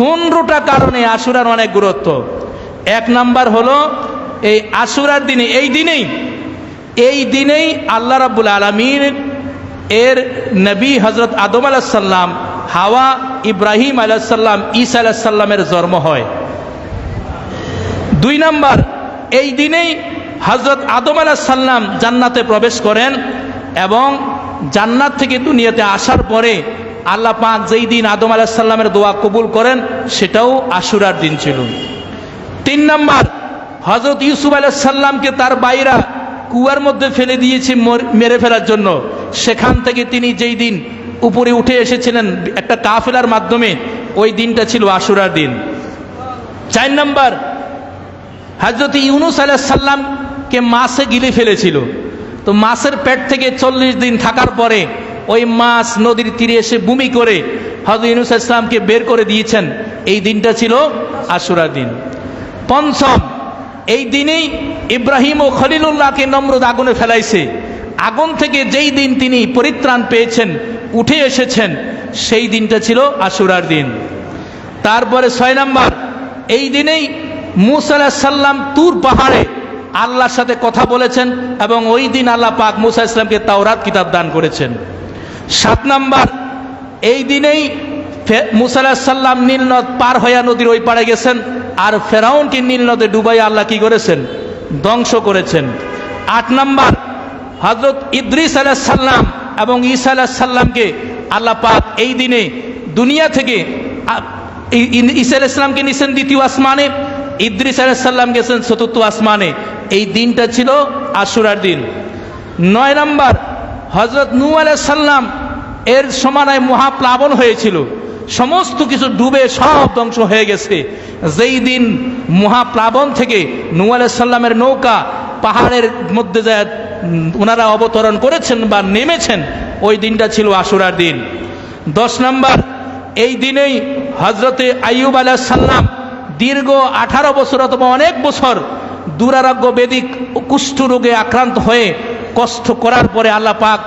পনেরোটা কারণে আশুরার অনেক গুরুত্ব। এক নাম্বার হলো, এই আশুরার দিনে, এই দিনেই এই দিনেই আল্লাহ রাব্বুল আলমিন এর নবী হজরত আদম আলাহিসাল্লাম হাওয়া ইব্রাহিম আলাহিসাল্লাম ঈসা আলাহিসাল্লামের জন্ম হয়। দুই নাম্বার, এই দিনেই হজরত আদম আলাহিসাল্লাম জান্নাতে প্রবেশ করেন এবং জান্নাত থেকে দুনিয়াতে আসার পরে আল্লাহ পাক যেই দিন আদম আলাহিসাল্লামের দোয়া কবুল করেন, সেটাও আশুরার দিন ছিল। তিন নম্বর হজরত ইউসুফ আলাহিসাল্লামকে তার বাইরা কুয়ার মধ্যে ফেলে দিয়েছে মর- ফেলার জন্য। সেখান থেকে তিনি যেই দিন উপরে উঠে এসেছিলেন একটা কাফেলার মাধ্যমে, ওই দিনটা ছিল আশুরার দিন। চার নম্বর হজরত ইউনুস আলাহিসাল্লামকে মাছে গিলে ফেলেছিল। তো মাছের পেট থেকে চল্লিশ দিন থাকার পরে ওই মাছ নদীর তীরে এসে বমি করে হজরত ইউনুস ইসলামকে বের করে দিয়েছেন। এই দিনটা ছিল আশুরার দিন। পঞ্চম, এই দিনেই ইব্রাহিম ও খলিলুল্লাহকে নমরুদ আগুনে ফেলাইছে। আগুন থেকে যেই দিন তিনি পরিত্রাণ পেয়েছেন, উঠে এসেছেন, সেই দিনটা ছিল আশুরার দিন। তারপরে ছয় নম্বর, এই দিনেই মুসা সাল্লাম তুর পাহাড়ে আল্লাহর সাথে কথা বলেছেন এবং ওই দিন আল্লাহ পাক মুসা ইসলামকে তাওরাত কিতাব দান করেছেন। সাত নাম্বার, এই দিনেই ফে- মুসা আলাহিস নীলনদ পার হইয়া নদীর ওই পাড়ে গেছেন, আর ফেরাউনকে নীলনদে ডুবাই আল্লাহ কি করেছেন? ধ্বংস করেছেন। আট নাম্বার হজরত ইদ্রিস আলাহ সাল্লাম এবং ঈসা আলাহ সাল্লামকে আল্লাহ পাক এই দিনে দুনিয়া থেকে ঈসা আলাহ ইসলামকে নিছেন দ্বিতীয় আসমানে, ইদ্রিস আলাহ সাল্লাম গেছেন চতুর্থ আসমানে। এই দিনটা ছিল আশুরার দিন। নয় নাম্বার হজরত নূ আলাহ সাল্লাম এর সমানায় মহাপ্লাবন হয়েছিল। সমস্ত কিছু ডুবে সব ধ্বংস হয়ে গেছে। যেই দিন মহাপ্লাবন থেকে নূ নৌকা পাহাড়ের মধ্যে উম, ওনারা অবতরণ করেছেন বা নেমেছেন ওই দিনটা ছিল আশুরার দিন। দশ নম্বর এই দিনেই হজরতে আইয়ুব আলাহ সাল্লাম দীর্ঘ আঠারো বছর অথবা অনেক বছর দুরারোগ্য বেদিক কুষ্ঠ রোগে আক্রান্ত হয়ে কষ্ট করার পরে আল্লাহ পাক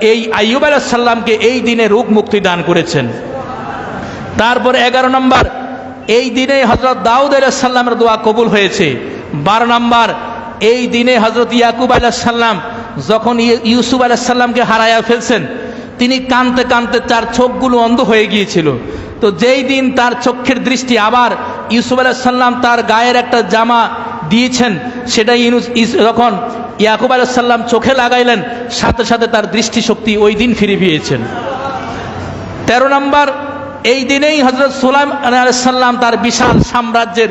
এই আইয়ুব আলাহ সাল্লামকে এই দিনে রোগ মুক্তি দান করেছেন। তারপর এগারো নম্বর, এই দিনে হজরত দাউদ আলাহিসাল্লামের দোয়া কবুল হয়েছে। বারো নম্বর, এই দিনে হজরত ইয়াকুব আলাহিসাল্লাম যখন ইউ- ইউসুফ আলাহিসাল্লামকে হারাইয়া ফেলছেন, তিনি কানতে কানতে তার চোখগুলো অন্ধ হয়ে গিয়েছিল। তো যেই দিন তার চক্ষের দৃষ্টি আবার ইউসুফ আলাহিসাল্লাম তার গায়ের একটা জামা দিয়েছেন, সেটা ইস- যখন ইয়াকুব আলাহিসাল্লাম চোখে লাগাইলেন, সাথে সাথে তার দৃষ্টিশক্তি ওই দিন ফিরে পেয়েছেন। তেরো নম্বর, এই দিনেই হজরত সোলাম আলাইসাল্লাম তার বিশাল সাম্রাজ্যের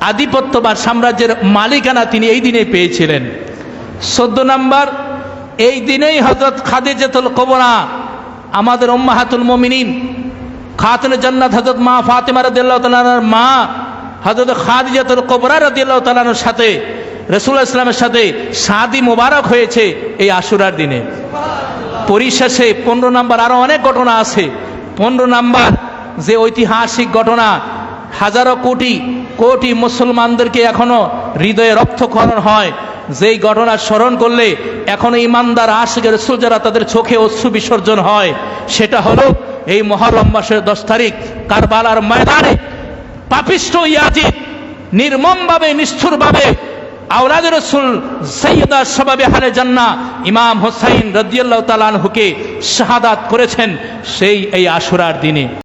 আধিপত্য বা সাম্রাজ্যের মালিকানা তিনি এই দিনে পেয়েছিলেন। চোদ্দ নম্বর, এই দিনেই হজরত খাদিজাতুল কবরা, আমাদের উম্মাহাতুল মমিনিন, খাতুন জান্নাত হজরত মা ফাতেমা রদিয়াল্লাহ তালার মা হজরত খাদিজাতুল কবরা রদিয়াল্লাহ তালানোর সাথে রসুল ইসলামের সাথে সাদি মোবারক হয়েছে এই আশুরার দিনে। পরিশেষে পনেরো নাম্বার আরও অনেক ঘটনা আছে। পনেরো নাম্বার যে ঐতিহাসিক ঘটনা, হাজারো কোটি কোটি মুসলমানদেরকে এখনও হৃদয়ে রক্তক্ষরণ হয়। যেই ঘটনা স্মরণ করলে এখনও ইমানদার আশিক রসুল যারা তাদের চোখে অশ্রু বিসর্জন হয়, সেটা হলো এই মহরম মাসের দশ তারিখ কারবালার ময়দানে পাপিষ্ট ইয়াজিদ নির্মমভাবে, নিষ্ঠুরভাবে আওলাদ রসুল সৈয়দা সবাবে হারে জান্না ইমাম হোসাইন রদিয়াল্লাহ তালানহুকে শাহাদাত করেছেন সেই এই আশুরার দিনে।